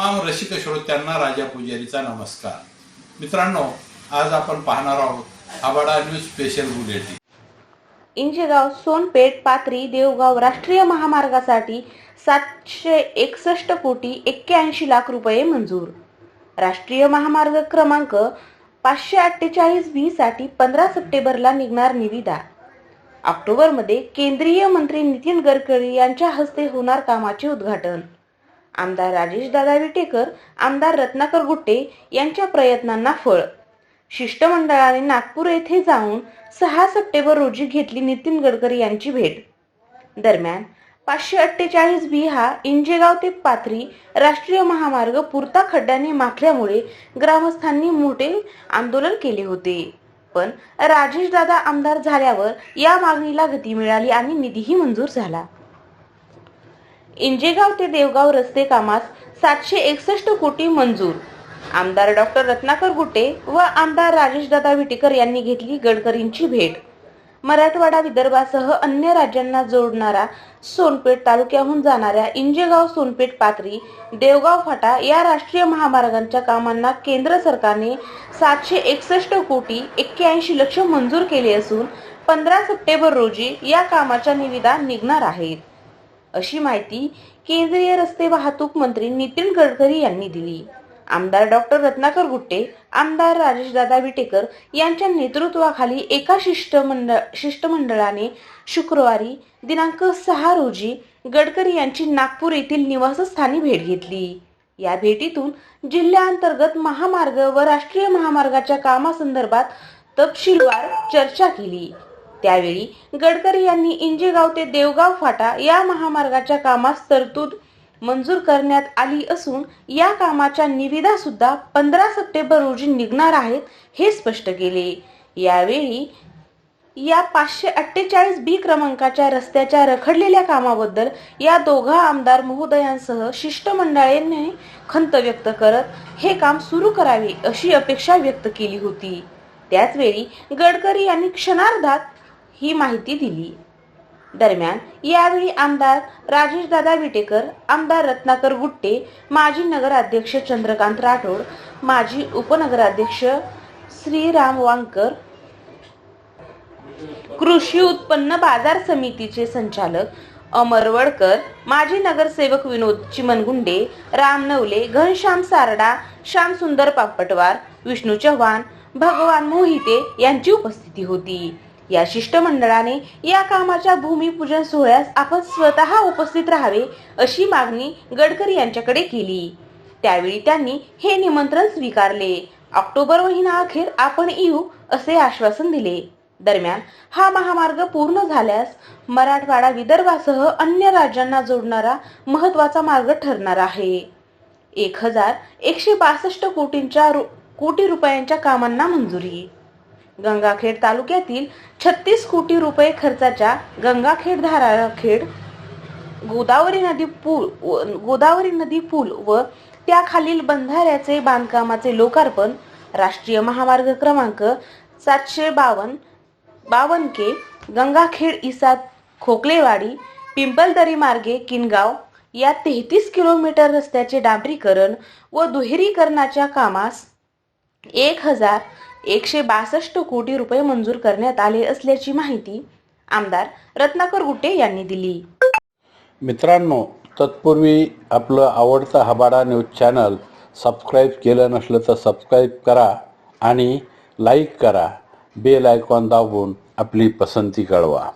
रसिक श्रोत्यांना राजा पुजारीचा नमस्कार. मित्रांनो आज आपण पाहणार आहोत आबाडा news special bulletin. Injegaon Sonpeth Pathri Devgaon राष्ट्रीय महामार्गासाठी सातशे एकसष्ट कोटी एक्क्याऐंशी लाख रुपये मंजूर. राष्ट्रीय महामार्ग क्रमांक पाचशे अठ्ठेचाळीस बी साठी पंधरा सप्टेंबरला निघणार निविदा. ऑक्टोबरमध्ये केंद्रीय मंत्री नितीन गडकरी यांच्या हस्ते होणार कामाचे उद्घाटन. आमदार राजेश दादा विटेकर आमदार रत्नाकर गुट्टे यांच्या प्रयत्नांना फळ. शिष्टमंडळाने नागपूर येथे जाऊन सहा सप्टेंबर रोजी घेतली नितीन गडकरी यांची भेट. दरम्यान पाचशे अठ्ठेचाळीस बी हा इंजेगाव ते पाथरी राष्ट्रीय महामार्ग पुरता खड्ड्याने माखल्यामुळे ग्रामस्थांनी मोठे आंदोलन केले होते. पण राजेश दादा आमदार झाल्यावर या मागणीला गती मिळाली आणि निधीही मंजूर झाला. इंजेगाव ते देवगाव रस्ते कामास सातशे एकसष्ट कोटी मंजूर. आमदार डॉक्टर रत्नाकर गुट्टे व आमदार राजेशदादा विटेकर यांनी घेतली गडकरींची भेट. मराठवाडा विदर्भासह अन्य राज्यांना जोडणारा सोनपेठ तालुक्याहून जाणाऱ्या इंजेगाव सोनपेठ पाथरी देवगाव फाटा या राष्ट्रीय महामार्गांच्या कामांना केंद्र सरकारने सातशे एकसष्ट कोटी एक्क्याऐंशी लक्ष मंजूर केले असून पंधरा सप्टेंबर रोजी या कामाच्या निविदा निघणार आहेत. अशी माहिती केंद्रीय रस्ते वाहतूक मंत्री नितीन गडकरी यांनी दिली. आमदार डॉक्टर रत्नाकर गुट्टे आमदार राजेशदादा विटेकर यांच्या नेतृत्वाखाली एका शिष्टमंडळ शिष्टमंडळाने शुक्रवारी दिनांक सहा रोजी गडकरी यांची नागपूर येथील निवासस्थानी भेट घेतली. या भेटीतून जिल्ह्याअंतर्गत महामार्ग व राष्ट्रीय महामार्गाच्या कामासंदर्भात तपशीलवार चर्चा केली. त्यावेळी गडकरी यांनी इंजेगाव ते देवगाव फाटा या महामार्गाच्या कामास तरतूद मंजूर करण्यात आली असून या कामाच्या निविदा सुद्धा पंधरा सप्टेंबर रोजी निघणार आहेत हे स्पष्ट केले. यावेळी या पाचशे अठ्ठेचाळीस बी क्रमांकाच्या रस्त्याच्या रखडलेल्या कामाबद्दल या दोघा आमदार महोदयांसह शिष्टमंडळाने खंत व्यक्त करत हे काम सुरू करावे अशी अपेक्षा व्यक्त केली होती. त्याचवेळी गडकरी यांनी क्षणार्धात ही माहिती दिली. दरम्यान यावेळी आमदार राजेशदादा विटेकर आमदार रत्नाकर गुट्टे माजी नगराध्यक्ष चंद्रकांत राठोड माजी उपनगराध्यक्ष श्रीराम वांकर कृषी उत्पन्न बाजार समितीचे संचालक अमर वडकर माजी नगरसेवक विनोद चिमनगुंडे राम नवले घनश्याम सारडा श्यामसुंदर पापटवार विष्णू चव्हाण भगवान मोहिते यांची उपस्थिती होती. या शिष्टमंडळाने या कामाच्या भूमिपूजन सोहळ्यास आपण स्वतः उपस्थित राहावे अशी मागणी गडकरी यांच्याकडे केली. त्यावेळी त्यांनी हे निमंत्रण स्वीकारले. ऑक्टोबर महिना अखेर आपण येऊ असे आश्वासन दिले. दरम्यान हा महामार्ग पूर्ण झाल्यास मराठवाडा विदर्भासह अन्य राज्यांना जोडणारा महत्त्वाचा मार्ग ठरणार आहे. एक हजार एकशे बासष्ट कोटींच्या रु- कोटी रुपयांच्या कामांना मंजुरी गंगाखेड तालुक्यातील छत्तीस कोटी रुपये खर्चाच्या गंगाखेड धाराखेड गोदावरी नदी पूल व- गोदावरी नदी पूल व त्याखालील बंधाऱ्याचे बांधकामाचे लोकार्पण राष्ट्रीय महामार्ग क्रमांक सातशे बावन्न बावन्न के गंगाखेड इसाद खोकलेवाडी पिंपलदरी मार्गे किनगाव या तेहतीस किलोमीटर रस्त्याचे डांबरीकरण व दुहेरीकरणाच्या कामास एक हजार एकशे बासष्ट कोटी रुपये मंजूर करण्यात आले असल्याची माहिती आमदार रत्नाकर गुट्टे यांनी दिली. मित्रांनो तत्पूर्वी आपलं आवडतं हबाडा न्यूज चॅनल सबस्क्राईब केलं नसलं तर सबस्क्राईब करा आणि लाईक करा. बेल आयकॉन दाबून आपली पसंती कळवा.